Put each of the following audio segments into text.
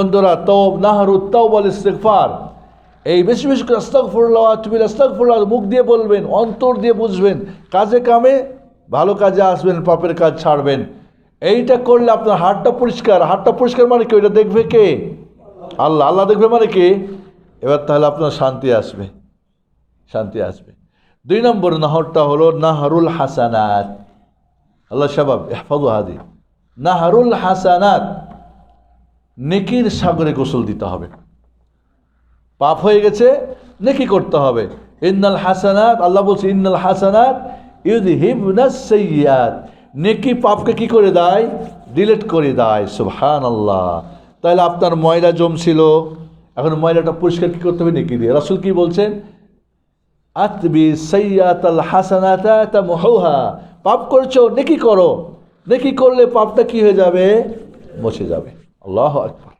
বন্ধুরা তৌব নাহরু তৌব আল ইস্তেগফার। এই বেশি বেশি করে আস্তাগফিরুল্লাহ আতুবিল আস্তাগফিরুল্লাহ মুখ দিয়ে বলবেন, অন্তর দিয়ে বুঝবেন, কাজে কামে ভালো কাজে আসবেন, পাপের কাজ ছাড়বেন। এইটা করলে আপনার হাতটা পরিষ্কার। হাতটা পরিষ্কার মানে কি? ওইটা দেখবে কে? আল্লাহ। আল্লাহ দেখবে মানে কি? এবার তাহলে আপনার শান্তি আসবে। শান্তি আসবে। দুই নম্বর নাহরটা হলো নাহরুল হাসানাত। আল্লাহ এহফাদু হাদি। নাহরুল হাসানাত। নেকির সাগরে গোসল দিতে হবে। পাপ হয়ে গেছে, নেকি করতে হবে। ইন্নাল হাসানাত, আল্লাহ বলছে, ইন্নাল হাসানাত ইউদ হিবনাস সৈয়াদ নেকি পাপকে কি করে দেয়? ডিলেট করে দেয় সুবহান আল্লাহ তাহলে আপনার ময়লা জমছিল, এখন ময়লাটা পরিষ্কার কী করতে হবে? নেকি দিয়ে। রাসুল কি বলছেন? আতবি সৈয়াত আল হাসানাত মহা পাপ করেছ, নেকি করো। নেকি করলে পাপটা কি হয়ে যাবে? মুছে যাবে। আল্লাহ আকবার।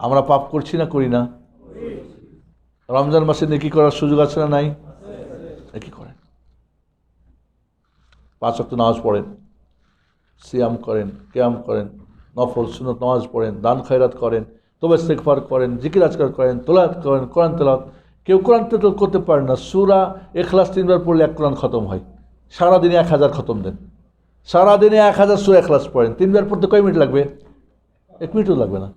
আমরা পাপ করছি না, করি না? রমজান মাসে নেকি করার সুযোগ আছে না নাই? নেকি করেন। পাঁচ অক্ট নামাজ পড়েন, সিয়াম করেন, কেয়াম করেন, নফল সুনত নামাজ পড়েন, দান, খয়রাত করেন তবে ইস্তেগফার করেন, জিকির, আজকার করেন তোলাত করেন, কোরআন তেলাত কেউ কোরআন তেলাত করতে পারে না। সুরা এখলাস তিনবার পড়লে এক কোরআন খতম হয়। সারাদিনে এক হাজার খতম দেন। সারাদিনে এক হাজার সুরা এখলাস পড়েন, তিনবার পড়তে কয় মিনিট লাগবে? এক মিনিটও লাগবে না।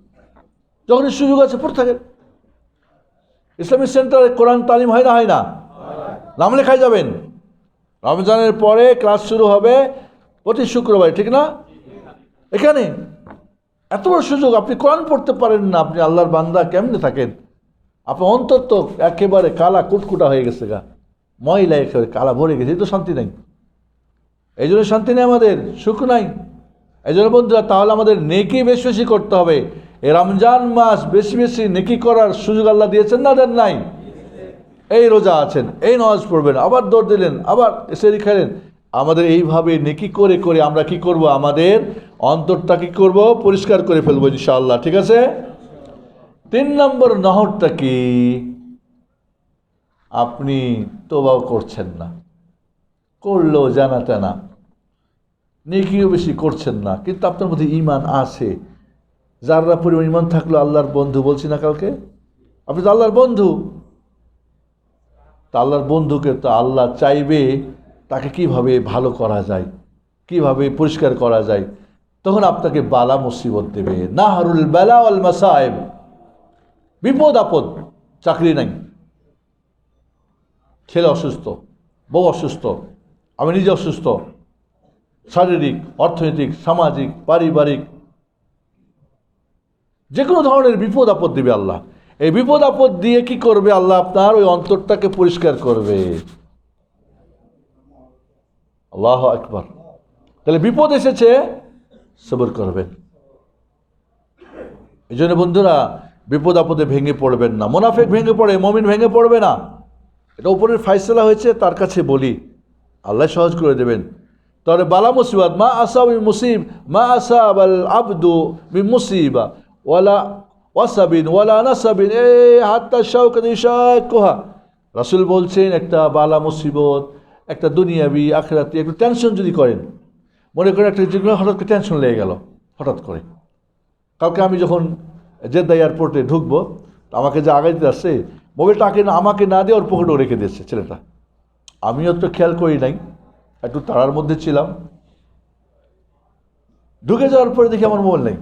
যখনই সুযোগ আছে পড়তে থাকেন। ইসলামিক সেন্টারে কোরআন তালিম হয় না হয় না? নাম লেখায় যাবেন। রমজানের পরে ক্লাস শুরু হবে প্রতি শুক্রবার, ঠিক না? এখানে এত বড় সুযোগ, আপনি কোরআন পড়তে পারেন না, আপনি আল্লাহর বান্দা কেমনে থাকেন? আপনার অন্তর তো একেবারে কালা কুটকুটা হয়ে গেছে গা। ময়লা একেবারে কালা ভরে গেছে তো শান্তি নাই। এই জন্য শান্তি নেই আমাদের, সুখ নাই। এই জন্য বন্ধুরা, তাহলে আমাদের নেকি বেশি বেশি করতে হবে। এই রমজান মাস বেশি বেশি নেকি করার সুযোগ আল্লাহ দিয়েছেন না দেন নাই? এই রোজা আছেন, এই নামাজ পড়বেন, আবার দৌড় দিলেন, আবার সেরি খেলেন আমাদের এইভাবে নেকি করে করে আমরা কি করব? আমাদের অন্তরটা কি করব? পরিষ্কার করে ফেলব ইনশাআল্লাহ, ঠিক আছে? তিন নম্বর নহরটা কি? আপনি তোবাও করছেন না। করলেও জানা তেনা নেকিও বেশি করছেন না। কিন্তু আপনার মধ্যে ইমান আছে। যারা পরিমাণ ইমান থাকল আল্লাহর বন্ধু, বলছি না কালকে আপনি তো আল্লাহর বন্ধু। তা আল্লাহর বন্ধুকে তো আল্লাহ চাইবে, তাকে কীভাবে ভালো করা যায়, কীভাবে পরিষ্কার করা যায়, তখন আপনাকে বালা মুসিবত দেবে। নাহারুল বেলা আল মাসায়েব। বিপদ আপদ, চাকরি নাই। ছেলে অসুস্থ, বউ অসুস্থ, আমি নিজে অসুস্থ। শারীরিক, অর্থনৈতিক, সামাজিক, পারিবারিক যে কোনো ধরনের বিপদ আপদ দিবে আল্লাহ। এই বিপদ আপদ দিয়ে কি করবে আল্লাহ? আপনার ওই অন্তরটাকে পরিষ্কার করবে। আল্লাহ একবার তাহলে বিপদ এসেছে, সবর করবেন এই জন্য বন্ধুরা, বিপদ আপদে ভেঙে পড়বেন না। মোনাফেক ভেঙে পড়ে, মমিন ভেঙে পড়বে না। এটা উপরের ফাইসলা হয়েছে, তার কাছে বলি। আল্লাহ সহজ করে দেবেন। তাহলে বালা মুসিবাত, মা আসা বি মুসিব, মা আসা আল আবদু বি মুসিবা, ওয়ালা ওয়াসাবিন, ওয়ালা নাসাবিন, এ হাতটা হাত্তা শাউকাত কোহা রাসুল বলছেন, একটা বালা মুসিবত, একটা দুনিয়াবি, আখেরাতি একটু টেনশন যদি করেন, মনে করেন একটা যেগুলো হঠাৎ করে টেনশন লেগে গেল, হঠাৎ করে। কালকে আমি যখন জেদ্দা এয়ারপোর্টে ঢুকবো আমাকে যে আগে দিতে আসছে মোবাইলটা আমাকে না দিয়ে ওর পকেটেও রেখে দিয়েছে ছেলেটা। আমিও তো খেয়াল করি নাই। একটু তাড়ার মধ্যে ছিলাম। ঢুকে যাওয়ার পরে দেখি আমার মোবাইল নেই।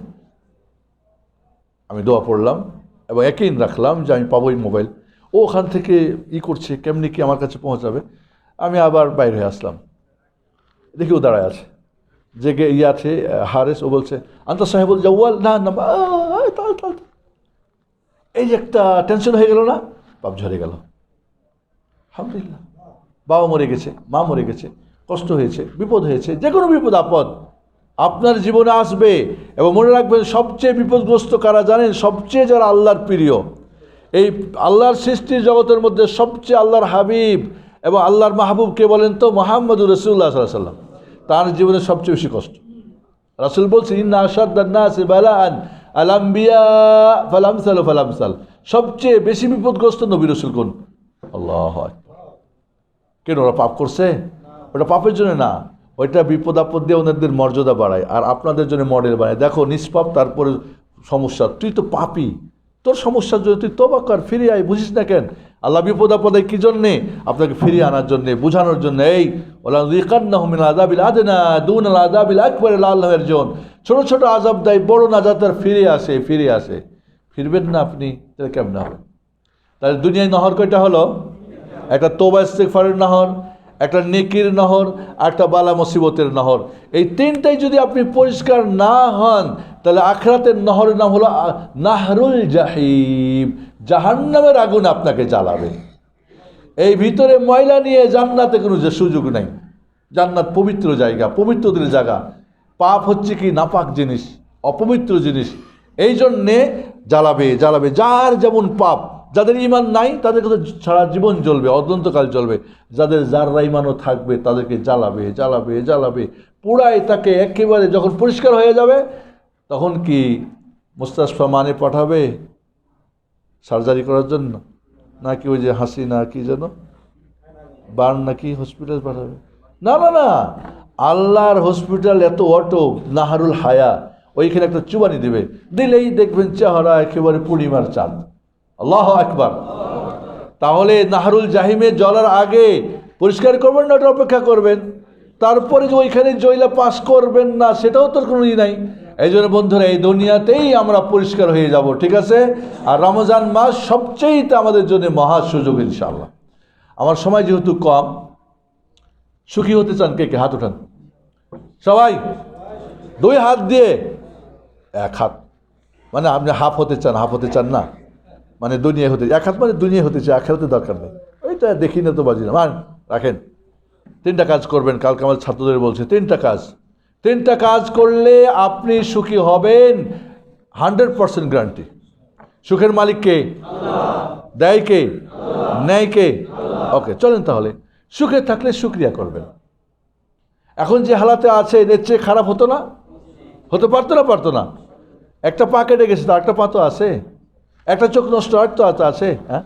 আমি দোয়া পড়লাম এবং একই রাখলাম যে আমি পাবোই মোবাইল। ও ওখান থেকে ই করছে, কেমনি কি আমার কাছে পৌঁছাবে। আমি আবার বাইরে হয়ে আসলাম। দেখি ও দাঁড়ায় আছে। যে গে ইয়ে আছে, হারেস, ও বলছে আন্ত সাহেবুল জাওয়াল না না তাল। এই যে একটা টেনশন হয়ে গেল না? পাপ ঝরে গেল। আলহামদুলিল্লাহ। বাবা মরে গেছে, মা মরে গেছে। কষ্ট হয়েছে, বিপদ হয়েছে, যে কোনো বিপদ, আপদ। আপনার জীবনে আসবে এবং মনে রাখবেন সবচেয়ে বিপদগ্রস্ত কারা জানেন? সবচেয়ে যারা আল্লাহর প্রিয়। এই আল্লাহর সৃষ্টির জগতের মধ্যে সবচেয়ে আল্লাহর হাবিব এবং আল্লাহর মাহবুবকে বলেন তো? মোহাম্মদুর রসুল্লাহ সাল্লাহ সাল্লাম তার জীবনে সবচেয়ে বেশি কষ্ট। রাসুল বলছে ইন্না ফালামসাল সবচেয়ে বেশি বিপদগ্রস্ত নবী রসুল কোন? আল্লাহ কেন ওরা পাপ করছে? ওটা পাপের জন্য না, ওইটা বিপদ আপদ দিয়ে ওনাদের মর্যাদা বাড়ায় আর আপনাদের জন্য মডেল বানায়। দেখো, নিষ্পাপ, তারপরে সমস্যা। তুই তো পাপি। তোর সমস্যার জন্য তুই তবা কর ফিরে আয়, বুঝিস না কেন? আল্লাহ বিপদ আপদে কী জন্যে? আপনাকে ফিরিয়ে আনার জন্যে, বোঝানোর জন্য। এই ওলা রিকান্নাহমিন আদাবিল আদনা দুন আল আদাবিল একবারে আল্লাহের জন। ছোট ছোট আজাব দেয়, বড় নাজাত আর ফিরে আসে ফিরে আসে। ফিরবেন না আপনি, তাহলে কেমন হবে? তাহলে দুনিয়ায় নহর কয়টা হলো? একটা তোবা ইস্তেকফারের নহর একটা নেকির নহর একটা বালা মুসিবতের নহর। এই তিনটাই যদি আপনি পরিষ্কার না হন, তাহলে আখরাতের নহরের নাম হলো নাহরুল জাহিম। জাহান্নামের আগুন আপনাকে জ্বালাবে। এই ভিতরে ময়লা নিয়ে জান্নাতে কোনো যে সুযোগ নেই। জান্নাত পবিত্র জায়গা পবিত্রদের জায়গা। পাপ হচ্ছে কি নাপাক জিনিস, অপবিত্র জিনিস। এই জন্যে জ্বালাবে জ্বালাবে। যার যেমন পাপ যাদের ইমান নাই তাদের কাছে সারা জীবন জ্বলবে, অদন্তকাল জ্বলবে। যাদের যাররা ইমানও থাকবে, তাদেরকে জ্বালাবে জ্বালাবে জ্বালাবে। পুরাই তাকে একেবারে যখন পরিষ্কার হয়ে যাবে, তখন কি মুস্তাশফা মানে পাঠাবে সার্জারি করার জন্য? নাকি ওই যে হাসি না কি যেন? বার্ন নাকি হসপিটাল পাঠাবে? না না না। আল্লাহর হসপিটাল এত অটো নাহারুল হায়া, ওইখানে একটা চুবানি দেবে। দিলেই দেখবেন চেহারা একেবারে পূর্ণিমার চাঁদ। আল্লাহ একবার তাহলে নাহারুল জাহিমে জ্বলার আগে পরিষ্কার করবেন না, ওটা অপেক্ষা করবেন? তারপরে যে ওইখানে জয়লা পাস করবেন না, সেটাও তোর কোনো ই নাই। এই জন্য বন্ধুরা, এই দুনিয়াতেই আমরা পরিষ্কার হয়ে যাব, ঠিক আছে? আর রমজান মাস সবচেয়ে আমাদের জন্য মহা সুযোগ, ইনশাআল্লাহ। আমার সময় যেহেতু কম, সুখী হতে চান কে কে? হাত উঠান। সবাই, দুই হাত দিয়ে, এক হাত। মানে আপনি হাফ হতে চান, হাফ হতে চান না? মানে দুনিয়া হতে এক হাত মানে দুনিয়া হতে চায় এক হাতে দরকার নেই। ওইটা দেখি না তো বাজি না মান রাখেন। তিনটা কাজ করবেন কালকে আমার ছাত্রদের বলছে তিনটা কাজ। তিনটা কাজ করলে আপনি সুখী হবেন। Hundred percent guarantee. সুখের মালিক কে? দেয় কে? নেয় কে? ওকে চলেন তাহলে। সুখে থাকলে সুক্রিয়া করবেন। এখন যে হালাতে আছে এদের চেয়ে খারাপ হতো না? হতে পারতো না পারতো না। একটা পা কেটে গেছে তো একটা পা তো আছে। একটা চোখ নষ্ট হয় তো আছে- হ্যাঁ।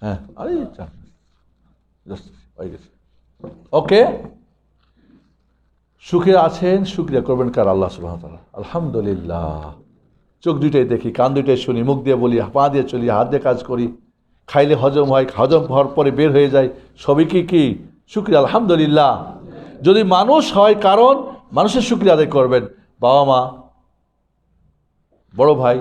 হ্যাঁ আরে গেছে। ওকে সুখে আছেন শুক্রিয়া করবেন কার? আল্লাহ সুবাহ আলহামদুলিল্লাহ। চোখ দুইটাই দেখি, কান দুইটাই শুনি, মুখ দিয়ে বলি, পা দিয়ে চলি, হাত দিয়ে কাজ করি। খাইলে হজম হয়, হজম হওয়ার পরে বের হয়ে যায় সবই কি কি? শুক্রিয়া আলহামদুলিল্লাহ। যদি মানুষ হয়, কারণ মানুষের শুক্রিয়া আদায় করবেন। বাবা মা বড় ভাই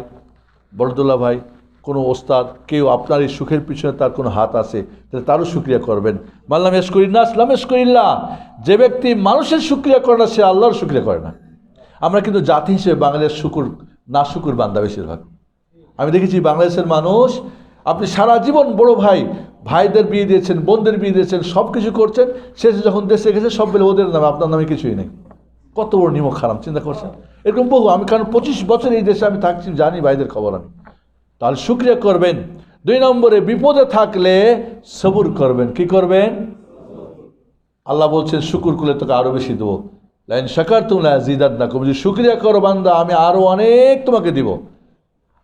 বড়দুল্লা ভাই, কোনো ওস্তাদ, কেউ আপনার এই সুখের পিছনে তার কোনো হাত আছে, তাহলে তারও সুক্রিয়া করবেন। মাল্লাম এসকরিল্লা আসলাম এসকরিল্লা যে ব্যক্তি মানুষের সুক্রিয়া করে না, সে আল্লাহর সুক্রিয়া করে না। আমরা কিন্তু জাতি হিসেবে বাংলাদেশ শুকুর, না শুকুর বান্দা বেশিরভাগ। আমি দেখেছি বাংলাদেশের মানুষ, আপনি সারা জীবন বড় ভাই, ভাইদের বিয়ে দিয়েছেন, বোনদের বিয়ে দিয়েছেন সব কিছু করছেন, শেষে যখন দেশে গেছে, সব বেলে, ওদের নামে, আপনার নামে কিছুই নেই। কত বড় নিমক খারাপ চিন্তা করছেন? এরকম বহু আমি কারণ পঁচিশ বছর এই দেশে আমি থাকছি, জানি ভাইদের খবর আমি। তাহলে শুক্রিয়া করবেন। দুই নম্বরে, বিপদে থাকলে সবুর করবেন। কি করবেন? আল্লাহ বলছেন, শুকুর করলে তোকে আরও বেশি দেবো। লাইন শাকার তুমি জিদার না কম। যদি শুক্রিয়া করো বান্দা, আমি আরও অনেক তোমাকে দিব।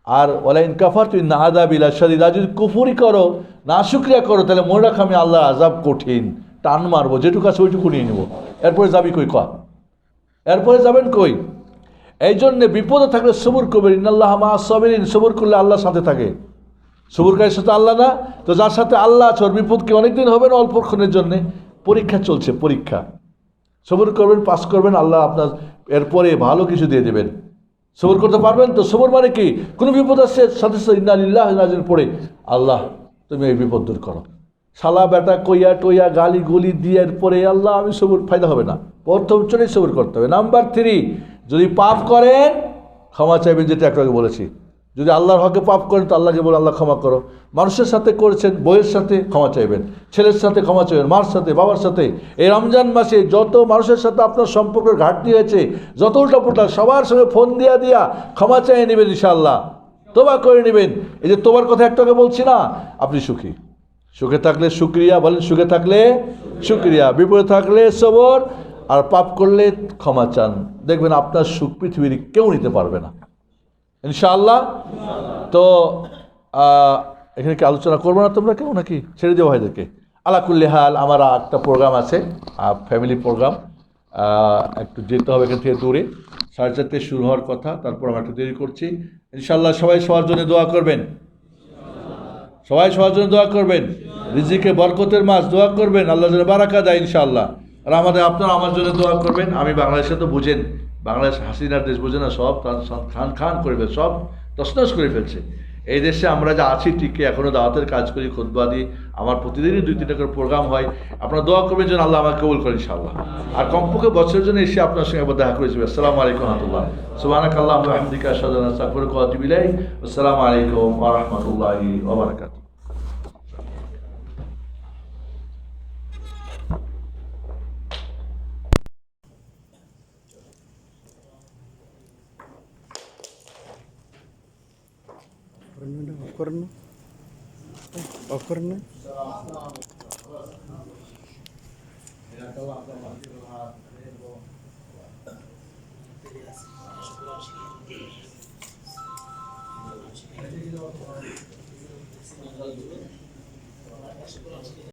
আর ওলাইন কাফার তুই না আদাবিলা সাদিদা যদি কুফুরি করো, না শুক্রিয়া করো, তাহলে মনে রাখ আমি আল্লাহ আজাব কঠিন। টান মারবো, যেটুকু আছে ওইটুকু নিয়ে নেব। এরপরে যাবি কই কর এরপরে যাবেন কই? এই জন্যে বিপদে থাকলে সবুর করবেন ইন্নাল্লাহ মা সবেরিন, সবুর করলে আল্লাহর সাথে থাকে। সবুরকারীর সাথে আল্লাহ না তো যার সাথে আল্লাহ আছে, ওর বিপদ কি অনেকদিন হবে না অল্পক্ষণের জন্যে? পরীক্ষা চলছে, পরীক্ষা। সবুর করবেন, পাস করবেন, আল্লাহ আপনার এরপরে ভালো কিছু দিয়ে দেবেন। সবর করতে পারবেন, তো সবর মানে কি? কোনো বিপদ আসছে, সাথে সাথে ইন্নালিল্লাহ নাজিল পড়ে, আল্লাহ, তুমি এই বিপদ দূর করো। শালা বেটা কইয়া, টইয়া, গালি, গুলি দিয়ে পরে আল্লাহ, আমি সবর, ফায়দা হবে না। প্রথম চলেই সবর করতে হবে। নাম্বার থ্রি যদি পাপ করেন, ক্ষমা চাইবেন যেটা একটু আগে বলেছি। যদি আল্লাহর হকে পাপ করেন, তো আল্লাহকে বলে আল্লাহ ক্ষমা করো। মানুষের সাথে করেছেন, বইয়ের সাথে ক্ষমা চাইবেন। ছেলের সাথে ক্ষমা চাইবেন, মার সাথে, বাবার সাথে। এই রমজান মাসে যত মানুষের সাথে আপনার সম্পর্কের ঘাটতি হয়েছে, যত উল্টাপুল্টা, সবার সঙ্গে ফোন দিয়া দিয়া ক্ষমা চাইয়ে নেবেন ইনশাআল্লাহ। তোবা করে নেবেন। এই যে তোমার কথা একটু আগে বলছি না, আপনি সুখী। সুখে থাকলে সুক্রিয়া, বলেন সুখে থাকলে সুক্রিয়া। বিপদে থাকলে সবর আর পাপ করলে ক্ষমা চান। দেখবেন আপনার সুখ পৃথিবীর কেউ নিতে পারবে না। ইনশাআল্লাহ? তো এখানে কি আলোচনা করব না তোমরা কেউ নাকি? ছেড়ে দেবো ভাইদেরকে। আলাকুল্লি হাল, আমার একটা প্রোগ্রাম আছে ফ্যামিলি প্রোগ্রাম। একটু যেতে হবে এখান থেকে দূরে। সাড়ে চারটে শুরু হওয়ার কথা, তারপর আমরা একটু দেরি করছি। ইনশাল্লাহ সবাই সবার জন্য দোয়া করবেন। সবাই সবার জন্য দোয়া করবেন। রিজিকে বরকতের মাস দোয়া করবেন। আল্লাহ বারাকা দেয় ইনশাআল্লাহ। আর আমাদের আপনারা আমার জন্য দোয়া করবেন। আমি বাংলাদেশে তো বুঝেন, বাংলাদেশ হাসিনার দেশ বোঝে না, সব খান খান করে ফেলছে সব তসনস করে ফেলছে। এই দেশে আমরা যা আছি টিকে এখনও দাওয়াতের কাজ করি খুদ্া দিই। আমার প্রতিদিনই দুই তিনটা করে প্রোগ্রাম হয়। আপনারা দোয়া করবেন যেন আল্লাহ আমাকে কবুল করেন, ইনশাআল্লাহ। আর কমপক্ষে বছরের জন্য এসে আপনার সঙ্গে আবার দেখা করেছি আসসালামু আলাইকুম রহমতুল্লাহ। সুবানাক আল্লাহ আহমদিকা সাদানা সাফর কাতিবিলাই আসসালামু আলাইকুম ওয়া অফ করেন না অফ করেন না